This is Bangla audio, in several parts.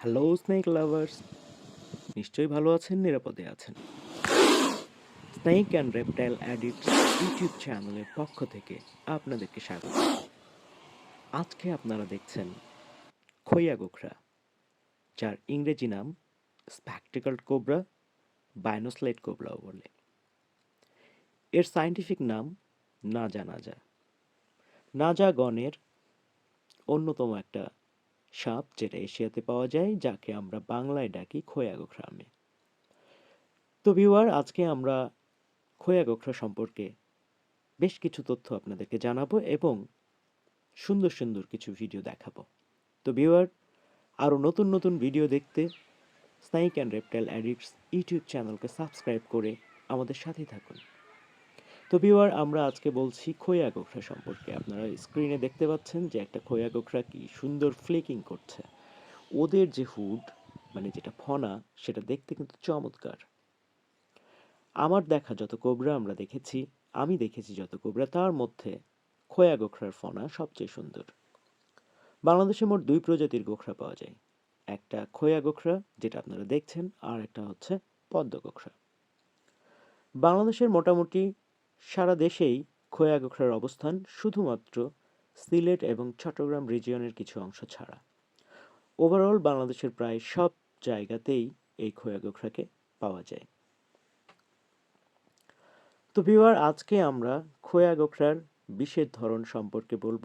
হ্যালো স্নেক লাভার্স নিশ্চয়ই ভালো আছেন, নিরাপদে আছেন। Snake and reptile addict YouTube চ্যানেলের পক্ষ থেকে আপনাদেরকে স্বাগত। আজকে আপনারা দেখছেন খইয়া গোখরা, যার ইংরেজি নাম স্প্যাকটিক্যাল কোবরা বায়োনোসলেট কোবরাও বলে। এর সায়েন্টিফিক নাম নাজা নাজা। নাজা গণের অন্যতম একটা সাপ যেটা এশিয়াতে পাওয়া যায়, যাকে আমরা বাংলায় ডাকি খোয়া গোখরা নামে তো ভিউয়ার, আজকে আমরা খোয়া গোখরা সম্পর্কে বেশ কিছু তথ্য আপনাদেরকে জানাব এবং সুন্দর সুন্দর কিছু ভিডিও দেখাবো। তো ভিউয়ার আরও নতুন নতুন ভিডিও দেখতে snake and reptile addicts YouTube চ্যানেলকে সাবস্ক্রাইব করে আমাদের সাথেই থাকুন। তো ভিউয়ার, আমরা আজকে বলছি খোয়া গোখরা সম্পর্কে। আপনারা স্ক্রিনে দেখতে পাচ্ছেন যে একটা খোয়া গোখরা কি সুন্দর ফ্লেকিং করছে। ওদের যে হুড মানে যেটা ফনা, সেটা দেখতে কিন্তু চমৎকার। আমার দেখা যত কোবরা আমরা দেখেছি, আমি দেখেছি যত কোবরা, তার মধ্যে খোয়া গোখরার ফনা সবচেয়ে সুন্দর। বাংলাদেশে মোট দুই প্রজাতির গোখরা পাওয়া যায়। একটা খোয়া গোখরা, যেটা আপনারা দেখছেন, আর একটা হচ্ছে পদ্ম গোখরা। বাংলাদেশের মোটামুটি সারা দেশেই খোয়া গোখরার অবস্থান শুধুমাত্র সিলেট এবং চট্টগ্রাম রিজিয়নের কিছু অংশ ছাড়া। ওভারঅল বাংলাদেশের প্রায় সব জায়গাতেই এই খোয়া গোখরাকে পাওয়া যায়। তো ভিউয়ার আজকে আমরা খোয়া গোখরার বিশেষ ধরন সম্পর্কে বলব,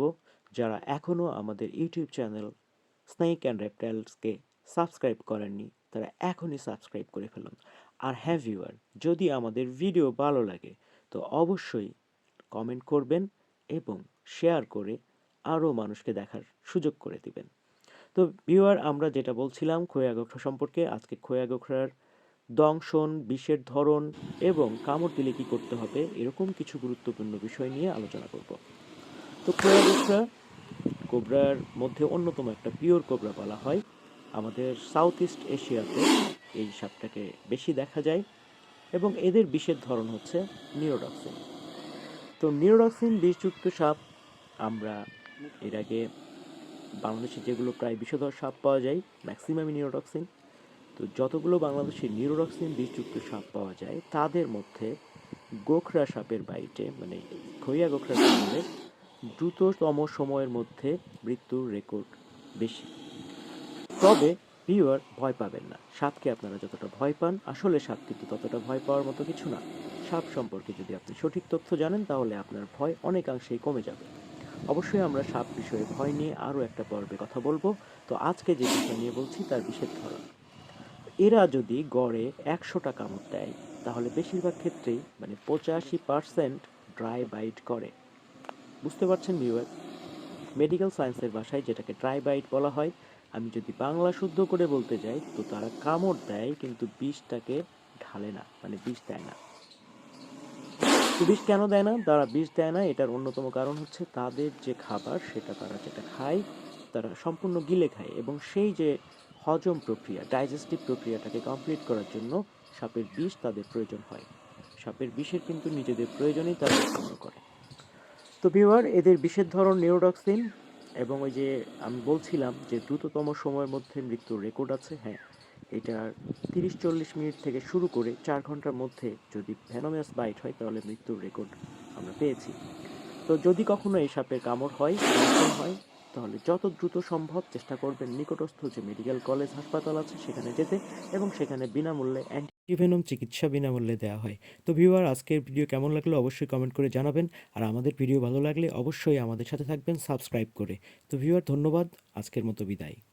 যারা এখনও আমাদের ইউটিউব চ্যানেল স্নেক অ্যান্ড রেপটাইলসকে সাবস্ক্রাইব করেননি, তারা এখনই সাবস্ক্রাইব করে ফেলুন। আর হ্যাঁ ভিউয়ার যদি আমাদের ভিডিও ভালো লাগে তো অবশ্যই কমেন্ট করবেন এবং শেয়ার করে আরও মানুষকে দেখার সুযোগ করে দিবেন। তো ভিউয়ার আমরা যেটা বলছিলাম, খোয়া গোখরা সম্পর্কে, আজকে খোয়া গোখরার দংশন বিষের ধরন এবং কামড় দিলে কী করতে হবে, এরকম কিছু গুরুত্বপূর্ণ বিষয় নিয়ে আলোচনা করব। তো খোয়া গোখরা, কোবরার মধ্যে অন্যতম একটা পিওর কোবরা বলা হয়। আমাদের সাউথ ইস্ট এশিয়াতে এই সাপটাকে বেশি দেখা যায়। এবং এদের বিষের ধরন হচ্ছে নিউরোডক্সিন তো নিউরোডক্সিন বিষযুক্ত সাপ, আমরা এর আগে বাংলাদেশে যেগুলো প্রায় বিষধর সাপ পাওয়া যায় ম্যাক্সিমাম নিউরোডক্সিন তো যতগুলো বাংলাদেশে নিউরোডক্সিন বিষযুক্ত সাপ পাওয়া যায়, তাদের মধ্যে গোখরা সাপের বাইটে মানে খইয়া গোখরা কামড়ে দ্রুততম সময়ের মধ্যে মৃত্যুর রেকর্ড বেশি। তবে ভিউয়ার ভয় পাবেন না। সাপকে আপনারা যতটা ভয় পান, আসলে সাপ কিন্তু ততটা ভয় পাওয়ার মতো কিছু না। সাপ সম্পর্কে যদি আপনি সঠিক তথ্য জানেন, তাহলে আপনার ভয় অনেকাংশেই কমে যাবে। অবশ্যই আমরা সাপ বিষয়ে ভয় নিয়ে আরও একটা পর্বে কথা বলব। তো আজকে যে বিষয় নিয়ে বলছি, তার বিশেষ ধরন। এরা যদি গড়ে একশোটা কামড় দেয়, তাহলে বেশিরভাগ ক্ষেত্রেই মানে পঁচাশি পার্সেন্ট ড্রাই বাইট করে। বুঝতে পারছেন, ভিউয়ার? মেডিকেল সায়েন্সের ভাষায় যেটাকে ড্রাই বাইট বলা হয় আমি যদি বাংলা শুদ্ধ করে বলতে যাই, তো তারা কামড় দেয়, কিন্তু বিষটাকে ঢালে না মানে বিষ দেয় না। বিষ কেন দেয় না? তারা বিষ দেয় না, এটার অন্যতম কারণ হচ্ছে তাদের যে খাবার, সেটা তারা যেটা খায়, তারা সম্পূর্ণ গিলে খায় এবং সেই যে হজম প্রক্রিয়া, ডাইজেস্টিভ প্রক্রিয়াটাকে কমপ্লিট করার জন্য সাপের বিষ তাদের প্রয়োজন হয়। সাপের বিষের কিন্তু নিজেদের প্রয়োজনেই তারা উৎপন্ন করে। তো ভিউয়ার এদের বিষের ধরন নিউরোডক্সিন এবং ওই যে আমি বলছিলাম যে দ্রুততম সময়ের মধ্যে মৃত্যুর রেকর্ড আছে হ্যাঁ এটা তিরিশ চল্লিশ মিনিট থেকে শুরু করে চার ঘণ্টার মধ্যে যদি ভ্যানোমাস বাইট হয়, তাহলে মৃত্যুর রেকর্ড আমরা পেয়েছি। তো যদি কখনো এই সাপের কামড় হয় হয় তাহলে যত দ্রুত সম্ভব চেষ্টা করবেন নিকটস্থ যে মেডিকেল কলেজ হাসপাতাল আছে সেখানে যেতে এবং সেখানে বিনামূল্যে অ্যান্টিভেনম চিকিৎসা বিনামূল্যে দেওয়া হয়। তো ভিউয়ার, আজকের ভিডিও কেমন লাগল অবশ্যই কমেন্ট করে জানাবেন। আর আমাদের ভিডিও ভালো লাগলে অবশ্যই আমাদের সাথে থাকবেন, সাবস্ক্রাইব করে। তো ভিউয়ার, ধন্যবাদ। আজকের মতো বিদায়।